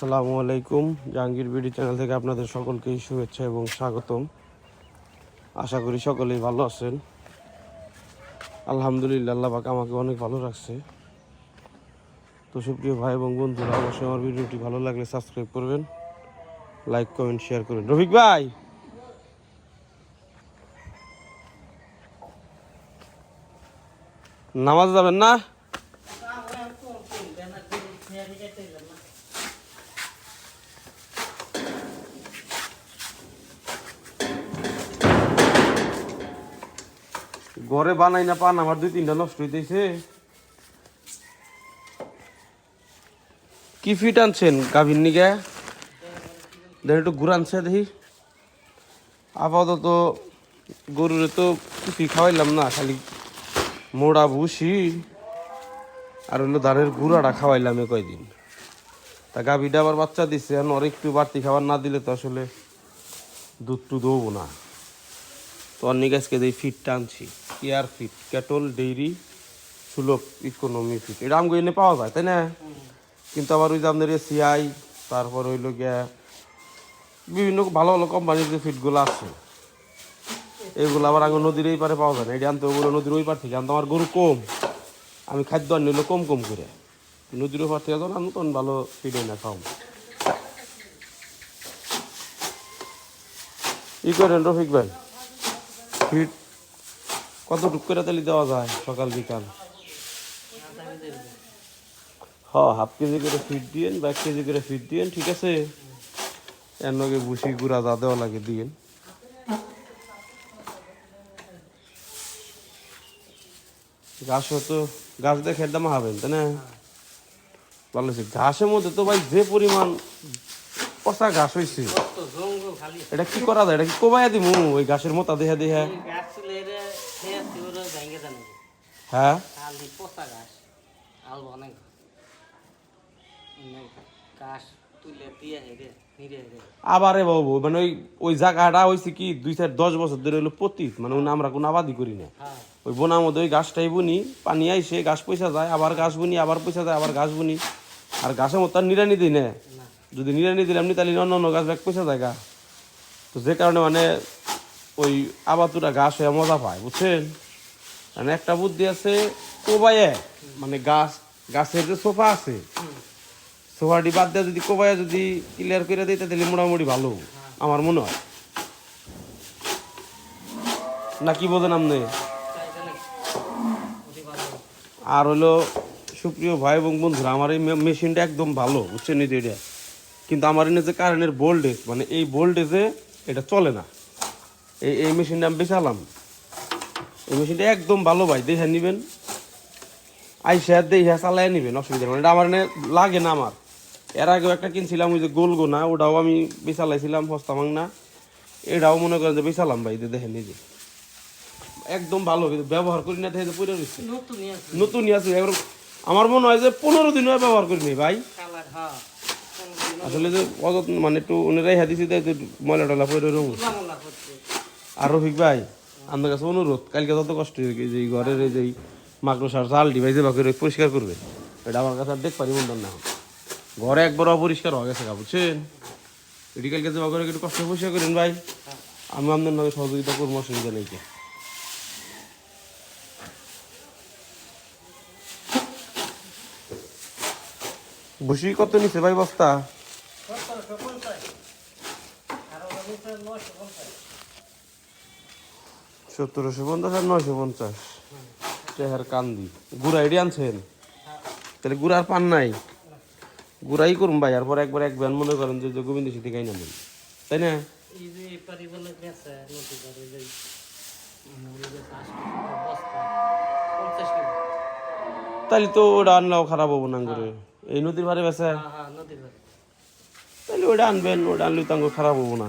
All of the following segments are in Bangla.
আসসালামু আলাইকুম, জাহাঙ্গীর বিডি চ্যানেল থেকে আপনাদের সকলকেই শুভেচ্ছা এবং স্বাগতম। আশা করি সকলেই ভালো আছেন। আলহামদুলিল্লাহ, আল্লাহ পাক আমাকে অনেক ভালো রাখছে। তো সুপ্রিয় ভাই এবং বন্ধুরা, অবশ্যই আমার ভিডিওটি ভালো লাগলে সাবস্ক্রাইব করবেন, লাইক, কমেন্ট, শেয়ার করবেন। রফিক ভাই! নামাজ যাবেন না? ঘরে বানাই না, পান, আমার দুই তিনটা নষ্ট হইতেছে। কি ফিট আনছেন গাভীর নিগে? দেখি একটু ঘুরানছে দেখি। আপাতত গরুরে তো কিছুই খাওয়াইলাম না, খালি মোড়া ভুসি আর হলো ধানের গুঁড়াটা খাওয়াইলাম এ কয়দিন। তা গাভীটা আবার বাচ্চা দিচ্ছে আর একটু বাড়তি খাবার না দিলে তো আসলে দুধ টু দেবো না। তো অনেক আজকে এই ফিটটা আনছি। কেয়ার ফিট, ক্যাটল, ডেইরি, সুলভ ইকোনমি ফিট এটা আমগো এনে পাওয়া যায়, তাই না? কিন্তু আবার ওই যে আপনার সিআই তারপর হইল গিয়া বিভিন্ন ভালো ভালো কোম্পানির যে ফিটগুলো আছে, এগুলো আবার আগে নদীর এই পারে পাওয়া যায় না। এটা আনতে ওগুলো নদীর ওই পার থেকে, আনতে আমার গরু কম, আমি খাদ্য আনি হলো কম কম করে। নদীর ওই পার থেকে যখন তখন ভালো ফিট না খাও ই করেন রফিক ভাই? ফিট কতটুক করে তালি দেওয়া যায় সকাল বিকাল? হ হাফ কেজি করে ফিট দিয়েন বা এক কেজি করে ফিট দিয়েন ঠিক আছে? এর লগে ভুসি গুঁড়া যা দেওয়া লাগে দিয়েন। ঘাস তো গাছ দিয়ে খেতে দাম হবেন তাই না? ভালো ঘাসের মধ্যে তো ভাই যে পরিমাণ পচা ঘাস হয়েছে এটা কি করা যায়? এটা কি কোবাইয়া দিমু? ওই ঘাসের মতো দেহা দেহা গাছ ছিল এর খেয়ে ওরা ভেঙে জানে হ্যাঁ? আবার বাবু মানে ওই ওই জায়গাটা হয়েছে কি দুই চার দশ বছর ধরে হলো পতিত মানে আমরা কোনো আবাদি করি না। হ্যাঁ। ওই বোনার মধ্যে ওই গাছটাই বুনি পানি আইসে গাছ পয়সা যায় আবার গাছ বুনি আবার পয়সা যায় আবার গাছ বুনি। আর গাছের মতো আর নিরানি দিই না। যদি নিরানি দিলাম নি তাহলে অন্য অন্য গাছ ব্যাগ পয়সা যায় গা। তো যে কারণে মানে ওই আবাতুরা গাছ হয়ে মজা পায় বুঝছেন? মানে একটা বুদ্ধি আছে কোবায়ে মানে গাছ, গাছের যে সোফা আছে, সোফাটি বাদ দিয়ে যদি কোবায়ে যদি ক্লিয়ার করে দিই তাহলে মোটামুটি ভালো, আমার মনে হয়। না, কি বোঝেন আপনি? আর হলো, সুপ্রিয় ভাই এবং বন্ধুরা, আমার এই মেশিনটা একদম ভালো, বুঝছেন এই এটা। কিন্তু আমার এনে যে কারেন্টের ভোল্টেজ মানে এই ভোল্টেজে এটা চলে না। এই এই মেশিনটা আমি বেচালাম। এই মেশিনটা একদম ভালো ভাই দেখে নিবেন। আইসা দেখে চালাই নিবেন অসুবিধা নেই। এটা আমার লাগে না আমার। এর আগেও একটা কিনছিলাম ওই যে গোল গোনা ওটাও আমি বেচালাইছিলাম হস্তা মাংনা এটাও মনে করেন যে বেচালাম ভাই দেখে নিজে একদম ভালো কিন্তু ব্যবহার করি না দেখে পড়ে রয়েছে। নতুন আছে। নতুনই আছে এবার আমার মনে হয় যে পনেরো দিন হয় ব্যবহার করিনি ভাই। কালার হ্যাঁ। আসলে যে অযত্ন মানে একটু দেয় যে ময়লা টলা পরে রঙ আর রফিক ভাই আপনার কাছে অনুরোধ, কালকে যত কষ্ট হয়েছে যে ঘরের এই যে মাকড়সার চাল ডিভাইস বা করে পরিষ্কার করবে। এটা আমার কাছে আর দেখ পারি মন না ঘরে একবার অপরিষ্কার হয়ে গেছে বুঝছেন? এটি কালকে যে করে একটু কষ্ট পরিষ্কার করেন ভাই, আমি আপনার নয় সহযোগিতা করব, অসুবিধা নেই। বসি কত নিছে ভাই বস্তা সতেরোশো পঞ্চাশ আর ওরা নিচে নয়শো পঞ্চাশ সতেরোশো পঞ্চাশ আর নয়শো পঞ্চাশ। চেহার কান্দি। গুড়া এটি আনছেন তাহলে গুড়া আর পান নাই। গুড়াই করুন ভাই আর পরে একবার এক ব্যান মনে করেন যে গোবিন্দ সিদ্ধি খাই নেবেন তাই না? তাহলে তো ওটা আনলেও খারাপ হব না করে এই নদীর ভারে বেসে হ্যাঁ হ্যাঁ তাহলে ওটা আনবেন ওটা আনলে তো খারাপ হব না।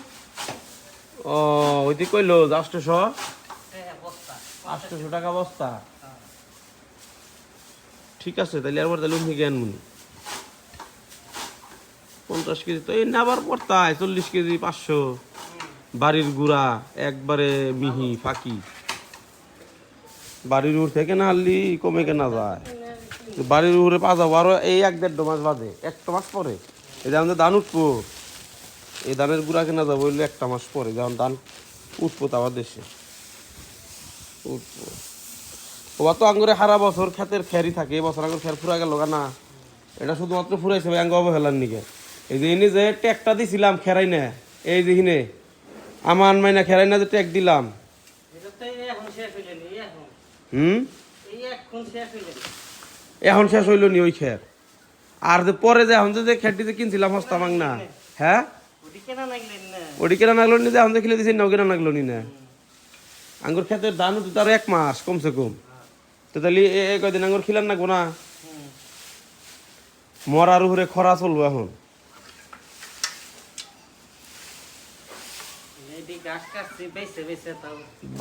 ও ওইটি কইলো হ্যাঁ আষ্টশো টাকা বস্তা? হ্যাঁ। ঠিক আছে তাহলে আর তাহলে উনি জ্ঞান মুনি পঞ্চাশ কেজি তো এই নেবার পড়তায় চল্লিশ কেজি পাঁচশো। বাড়ির গুড়া একবারে মিহি ফাঁকি। বাড়ির উড় থেকে না হারলি কমে কেনা যায়। বাড়ির উপরে পা যাব আরও এই এক দেড় মাস বাদে একটা মাস পরে। এই যে আমাদের ধান উঠবো। এই ধানের গুড়া কেনা যাব হইলে একটা মাস পরে যখন ধান উঠবো আমার দেশে। উঠবো ওবা তো আঙ্গুরে সারা বছর ক্ষেতের খেয়ারি থাকে এই বছর আঙ্গুর খেয়ার ফুরা গেল না। এটা শুধুমাত্র ফুরাইছে ভাই আঙ্গ অবহেলার নিকে। এই যে ইনি যে ট্যাগটা দিছিলাম খেরাই না এই যে হিনে আমার মাইনা খেরাই না যে ট্যাগ দিলাম। হুম? এখন শেষ হইল নি। ওই খের। আর যে পরে যে এখন যে খেরটি যে কিনছিলাম হস্তা মাংনা হ্যাঁ? ওটি কেনা নাগলো নি যে খেলে দিছি নাও কেনা নাগলো নি না। আঙ্গুর খেতের দান তো তার এক মাস কমসে কম। তো তাহলে এ কয়দিন আঙ্গুর খিলান নাগবো না। মরার উপরে খরা চলবো এখন।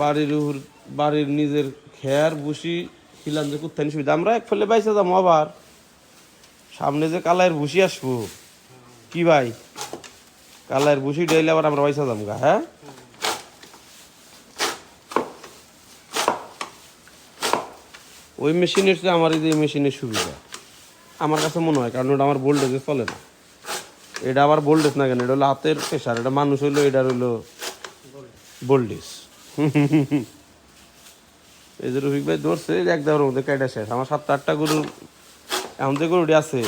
বাড়ির উপর বাড়ির নিজের খেয়ার বুসি খিলান যে কুত্তানি সুবিধা। আমরা এক ফেলে বাইসে যাব আবার। সামনে যে কালায়ের বুসি আসব। কি ভাই? কালায়ের বুসি ডাইলে আবার আমরা পয়সা গা হ্যাঁ? ওই মেশিনের চেয়ে আমার এই মেশিনের সুবিধা। আমার কাছে মনে হয়, কারণ ওটা আমার ভোল্টেজে চলে না। এটা আবার ভোল্টেজ না কেন? এটা হলো হাতের প্রেশার এটা মানুষ হইল, এটা হইল ভোল্টেজ এই যে রফিক ভাই ধরছে এক দেওয়ার মধ্যে কেটে শেষ। আমার সাতটা আটটা গরু, এখন যে গরুটি আছে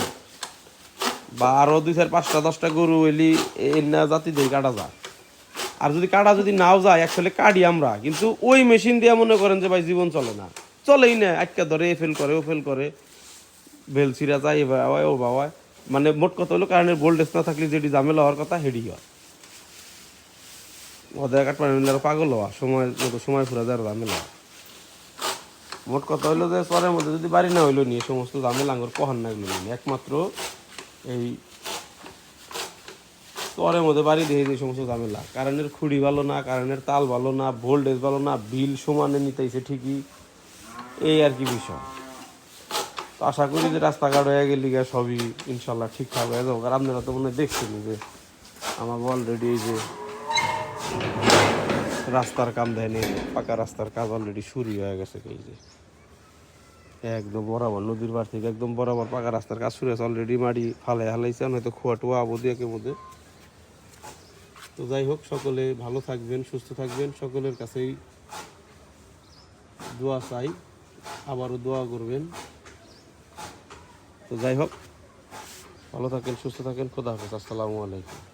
বা আরও দুই চার, পাঁচটা, দশটা গরু এলি এই না জাতি দিয়ে কাটা যায়। আর যদি কাটা যদি নাও যায় একচুয়ালি কাটি আমরা। কিন্তু ওই মেশিন দিয়ে মনে করেন যে, ভাই, জীবন চলে না। চলেই না, আটকা ধরে, এ ফেল করে, ও ফেল করে। বেল ছিঁড়া যায়, এ বাবায় ও বাবায় মানে মোট কথা হলো, কারণের ভোল্টেজ না থাকলে যেটি ঝামেলা হওয়ার কথা হেডি হয়। ওদের কাট পানি আর পাগল হওয়া, সময় মতো সময় ফুরা যায় ঝামেলা মোট কথা হইল যে, চরের মধ্যে যদি বাড়ি না হইল নিয়ে, সমস্ত ঝামেলা আঙ্গুর কহান না একমাত্র এই চরের মধ্যে বাড়ি দিয়ে যে সমস্ত ঝামেলা। কারেন্টের খুঁড়ি ভালো না, কারেন্টের তাল ভালো না, ভোল্টেজ ভালো না, বিল সমানে নিতেছে ঠিকই। এই আর কি বিষয়। তো আশা করি যে রাস্তাঘাট হয়ে গেলে গিয়ে সবই ইনশাল্লাহ ঠিকঠাক হয়ে যাব। আর আপনারা তো মনে হয় দেখছেন যে আমাকে অলরেডি এই যে রাস্তার কাম দেয়নি, পাকা রাস্তার কাজ অলরেডি শুরু হয়ে গেছে এই যে। একদম বরাবর, নদীর পার থেকে একদম বরাবর পাকা রাস্তার কাজ শুরু হয়েছে অলরেডি মাটি ফালে হালাইছে হয়তো খোয়া টোয়া আবদি একে মধ্যে। তো যাই হোক, সকলে ভালো থাকবেন, সুস্থ থাকবেন, সকলের কাছেই দোয়া চাই, আবারও দোয়া করবেন। তো যাই হোক, ভালো থাকেন, সুস্থ থাকেন, খোদা হাফেজ, আসসালামু আলাইকুম।